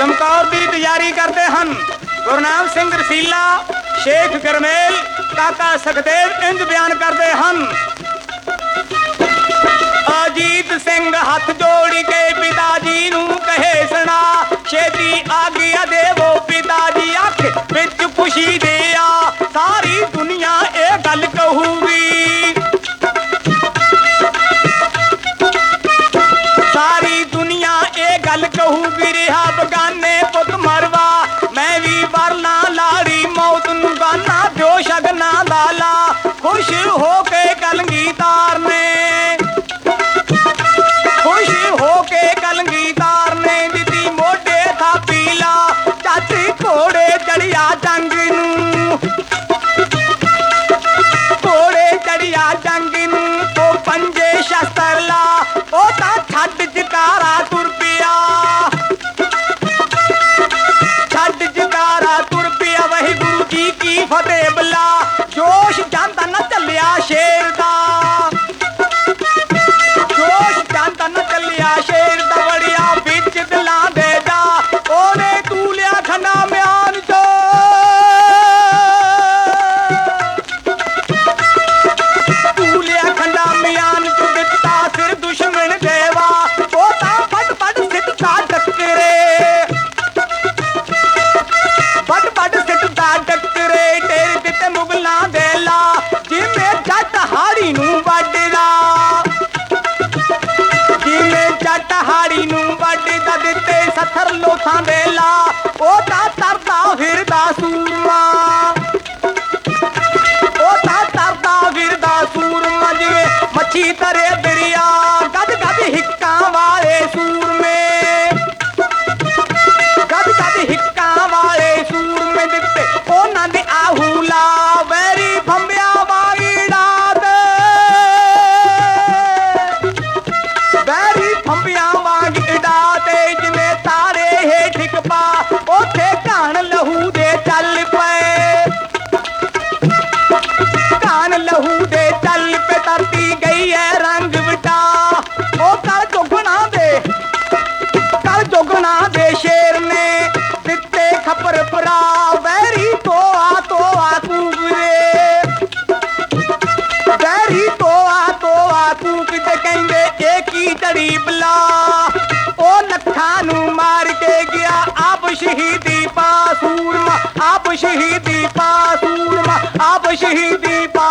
ਚਮਕੌਰ ਦੀ ਤਿਆਰੀ ਕਰਦੇ ਹਨ। ਗੁਰਨਾਮ ਸਿੰਘ ਰਸੀਲਾ, ਸ਼ੇਖ ਗਰਮੇਲ, ਕਾਕਾ ਸਖਦੇਵ ਇੰਜ ਬਿਆਨ ਕਰਦੇ ਹਨ। ਅਜੀਤ ਸਿੰਘ ਹੱਥ ਜੋੜ ਕੇ ਪਿਤਾ ਜੀ ਨੂੰ ਕਹੇ ਸੁਣਾ, ਛੇਤੀ ਆਗਿਆ ਦੇਵੋ ਪਿਤਾ ਜੀ ਅੱਖ ਵਿੱਚ ਖੁਸ਼ੀ ਦੇ ਲਾਲਾ ਖੁਸ਼ ਹੋ ਕੇ ਕਲਗੀ ਦਾ ਉਥਾਂ ਵੇਲਾ ਉਹ ਤਾਂ ਤਰਦਾ ਫਿਰਦਾ ਸੂਰਮਾ। ਉਹ ਤਾਂ ਤਰਦਾ ਫਿਰਦਾ ਸੂਰਮਾ, ਜਿਵੇਂ ਮੱਛੀ ਤਰੇ ਧੜੀ ਬਲਾ। ਉਹ ਲੱਖਾਂ ਨੂੰ ਮਾਰ ਕੇ ਗਿਆ ਆਪ ਸ਼ਹੀਦੀ ਪਾ ਸੂਰਮਾ ਆਪ ਸ਼ਹੀਦੀ ਪਾ ਸੂਰਮਾ ਆਪ ਸ਼ਹੀਦੀ ਪਾ